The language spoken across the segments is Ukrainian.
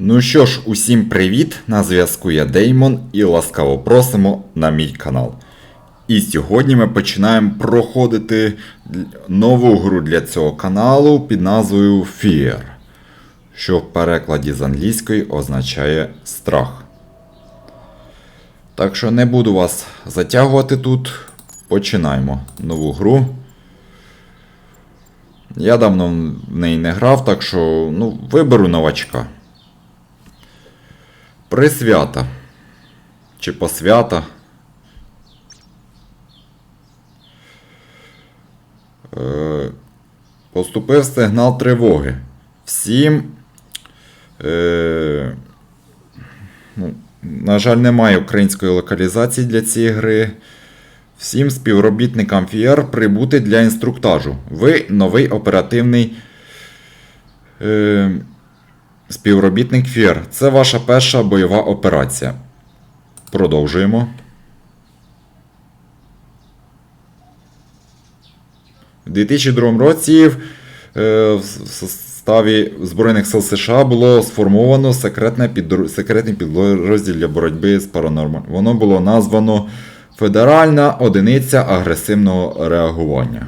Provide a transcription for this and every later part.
Ну що ж, усім привіт! На зв'язку я Деймон і ласкаво просимо на мій канал. І сьогодні ми починаємо проходити нову гру для цього каналу під назвою Fear, що в перекладі з англійської означає страх. Так що не буду вас затягувати тут. Починаємо нову гру. Я давно в неї не грав, так що ну, виберу новачка. Присвята. Чи посвята. Е, поступив сигнал тривоги. Всім. Е, ну, на жаль, немає української локалізації для цієї гри. Всім співробітникам FIR прибути для інструктажу. Ви новий оперативний е, співробітник FIR. Це ваша перша бойова операція. Продовжуємо. У 2002 році е, в составі Збройних сил США було сформовано секретний підрозділ для боротьби з паранормальним. Воно було названо Федеральна одиниця агресивного реагування.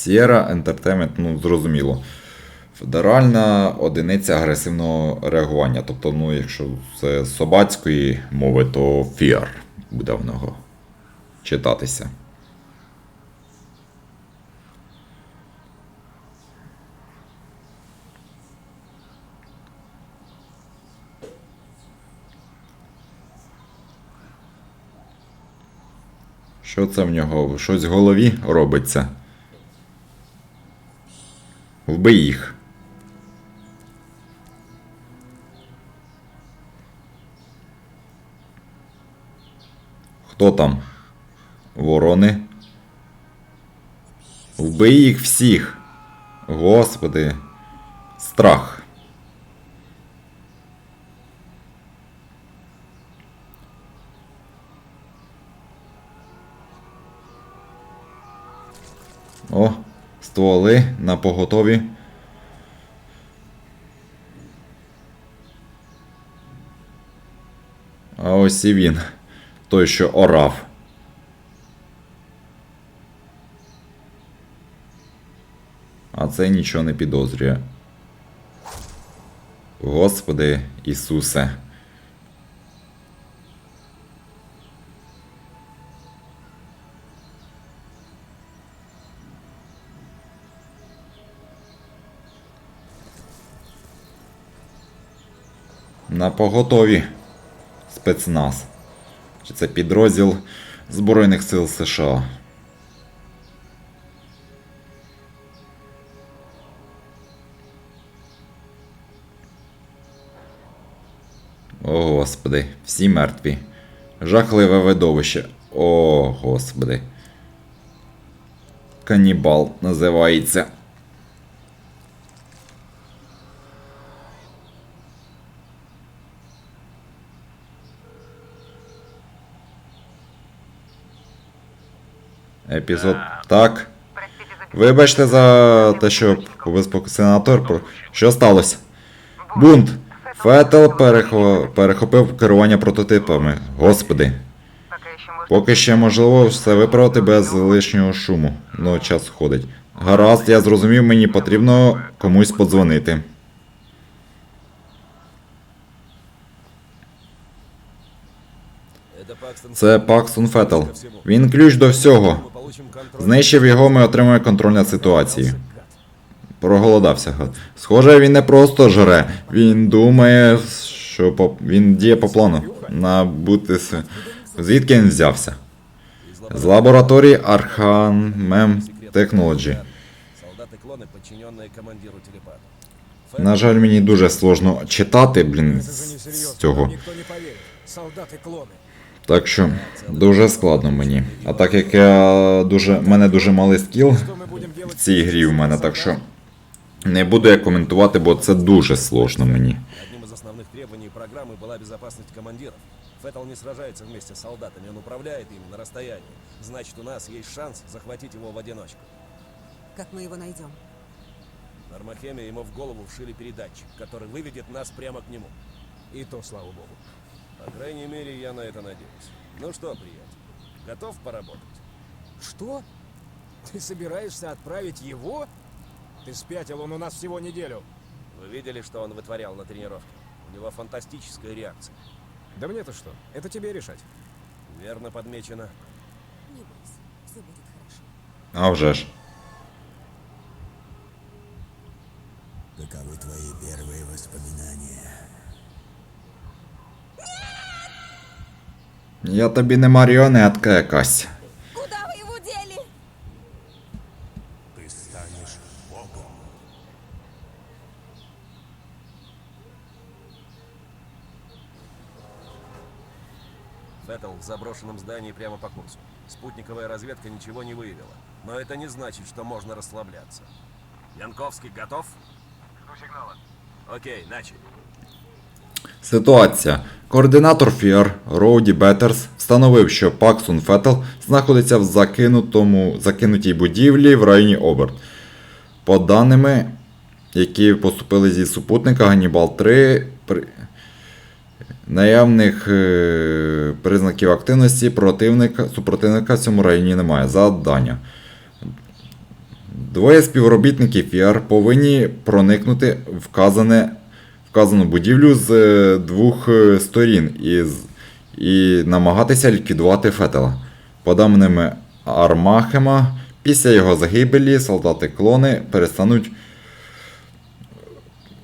Sierra Entertainment, ну зрозуміло. Федеральна одиниця агресивного реагування. Тобто, ну, якщо це з собацької мови, то FIR буде в нього читатися. Що це в нього? Щось в голові робиться. Вбий їх. Хто там? Ворони. Вбий їх всіх. Господи. Страх. Стволи на поготові. А ось і він. Той, що орав. А цей нічого не підозрює. Господи Ісусе. На поготові спецназ. Чи це підрозділ Збройних сил США. О, господи, всі мертві. Жахливе видовище. О, господи. Канібал називається. Епізод. Так. Вибачте за те, що сенатор. Що сталося? Бунт. Фетел перехопив керування прототипами. Господи. Поки ще можливо все виправити без лишнього шуму. Ну, час ходить. Гаразд, я зрозумів, мені потрібно комусь подзвонити. Це Паксон Фетел. Він ключ до всього. Мы получим контроль. Знищив його, ми отримаємо контроль над ситуацією. Проголодався гад. Схоже, він не просто жре. Він думає, що по... він діє по плану. Набути с... Звідки він взявся? З лабораторії Arkham Technology. Солдаты-клоны, подчиненные командиру телепата. На жаль, мені дуже сложно читати, блін, Это же з несерьезно. цього. Нам Никто не поверит. Солдаты-клоны. Так що дуже складно мені. А так як я дуже. в мене дуже малий скіл Что мы будем в делать? цій грі в мене, так що не буду я коментувати, бо це дуже сложно мені. Одним из основных требований программы была безопасность командиров. Феттел не сражается вместе с солдатами, он управляет ими на расстоянии. Значит, у нас есть шанс захватить его в одиночку. Как мы его найдем? В Армахеме ему в голову вшили передатчик, который выведет нас прямо к нему. И то, слава богу. По крайней мере, я на это надеюсь. Ну что, приятель, готов поработать? Что? Ты собираешься отправить его? Ты спятил, он у нас всего неделю. Вы видели, что он вытворял на тренировке? У него фантастическая реакция. Да мне-то что? Это тебе решать. Верно подмечено. Не бойся, все будет хорошо. А вже ж. Каковы твои первые воспоминания? Я тобі не маріонетка якась. Куда вы его дели? Ты станешь богом. Феттл в заброшенном здании прямо по курсу. Спутниковая разведка ничего не выявила. Но это не значит, что можно расслабляться. Янковский готов? Жду сигнала. Окей, начали. Ситуація. Координатор ФІАР Роуді Беттерс встановив, що Паксун Феттел знаходиться в закинутому, закинутій будівлі в районі Оберт. По даними, які поступили зі супутника Ганнібал 3, при... наявних е... признаків активності противника, супротивника в цьому районі немає. Завдання. Двоє співробітників ФІАР повинні проникнути вказане, вказану будівлю з е, двох е, сторін і, і намагатися ліквідувати Фетела. По даними Армахема, після його загибелі солдати-клони перестануть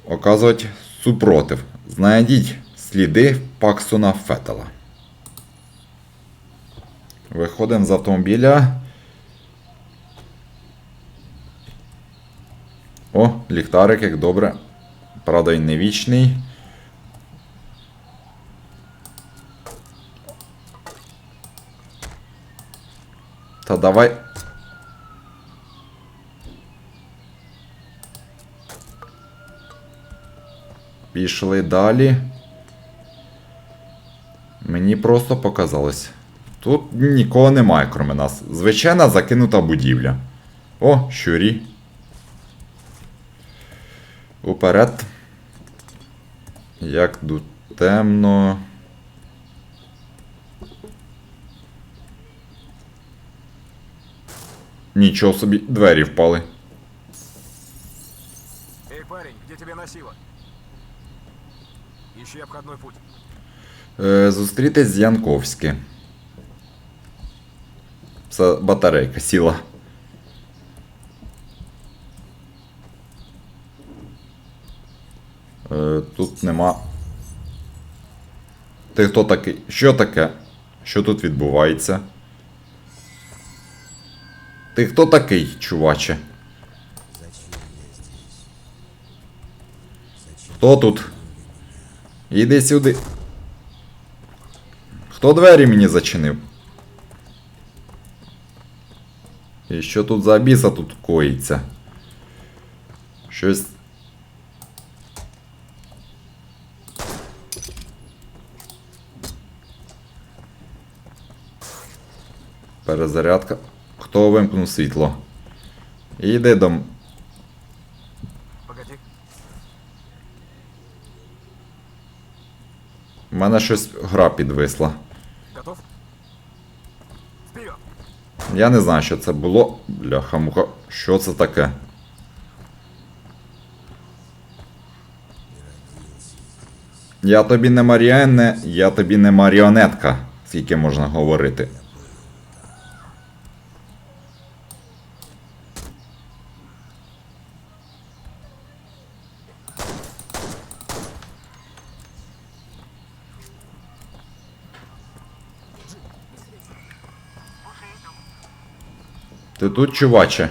оказувати супротив. Знайдіть сліди Паксона Фетела. Виходимо з автомобіля. О, ліхтарик, як добре. Правда, він не вічний. Та давай. Пішли далі. Мені просто показалось. Тут нікого немає, кроме нас. Звичайна закинута будівля. О, щурі. Уперед. Як тут темно. Нічого собі, двері впали. Эй, парень, где тебя носило? Ищи обходной путь. Е, зустрітись з Янковськи. Це батарейка сіла. Тут нема. Ти хто такий? Що таке? Що тут відбувається? Ти хто такий, чуваче? Хто тут? Іди сюди. Хто двері мені зачинив? І що тут за біса тут коїться? Щось. Перезарядка. Хто вимкнув світло? Іди до. У мене щось гра підвисла. Готов? Я не знаю, що це було. Бляха муха. Що це таке? Я тобі не маріоне, я тобі не маріонетка, скільки можна говорити. Ти тут, чуваче?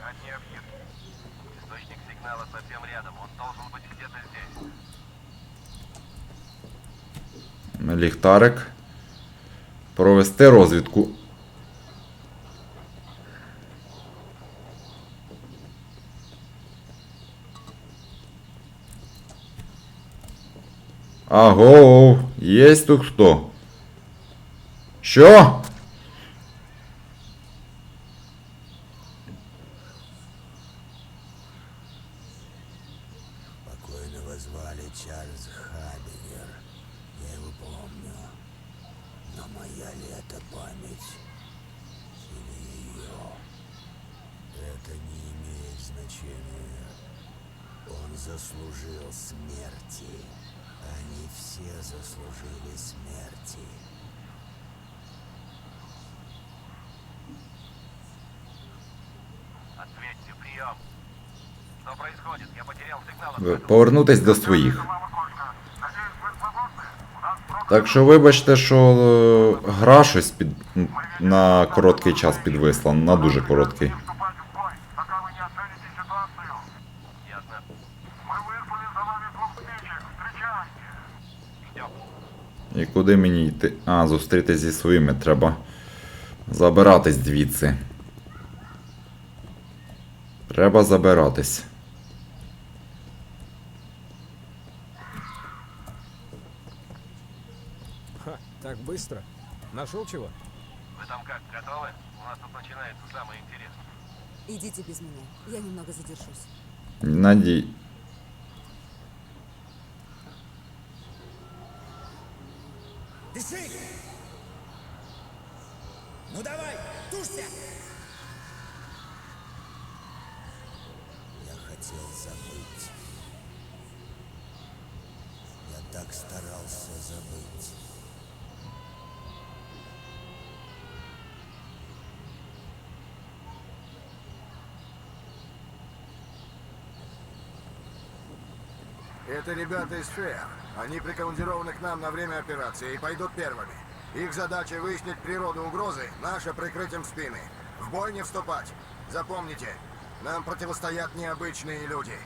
Одни объекты. Источник сигнала совсем рядом. Он должен быть где-то здесь. Ліхтарик. Провести розвідку. Аго, есть тут хто? Що? Звали Чарльз Хаббигер. Я его помню. Но моя ли это память? Или ее? Это не имеет значения. Он заслужил смерти. Они все заслужили смерти. Ответьте, прием. Повернутись до своїх. Так що вибачте, що е, гра щось під, на короткий час підвисла, на дуже короткий. вступать в бой, пока вы не оцените ситуацию. Ясно. Мы выслали за вами двух птичек. Встречайте. Ждем. І куди мені йти? А, зустрітись зі своїми треба забиратись звідси. Треба забиратись. Ха, так быстро. Нашел чего? Вы там как, готовы? У нас тут начинается самое интересное. Идите без меня. Я немного задержусь. Надій. Дыши! Ну давай, тушься! Я хотел забыть. Я так старался забыть. Это ребята из ФЭА. Они прикомандированы к нам на время операции и пойдут первыми. Их задача выяснить природу угрозы, наша прикрытием спины. В бой не вступать. Запомните, нам противостоят необычные люди.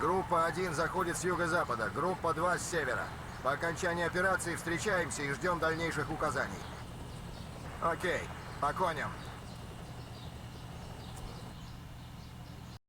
Группа 1 заходит с юго-запада, группа 2 с севера. По окончании операции встречаемся и ждем дальнейших указаний. Окей, по коням.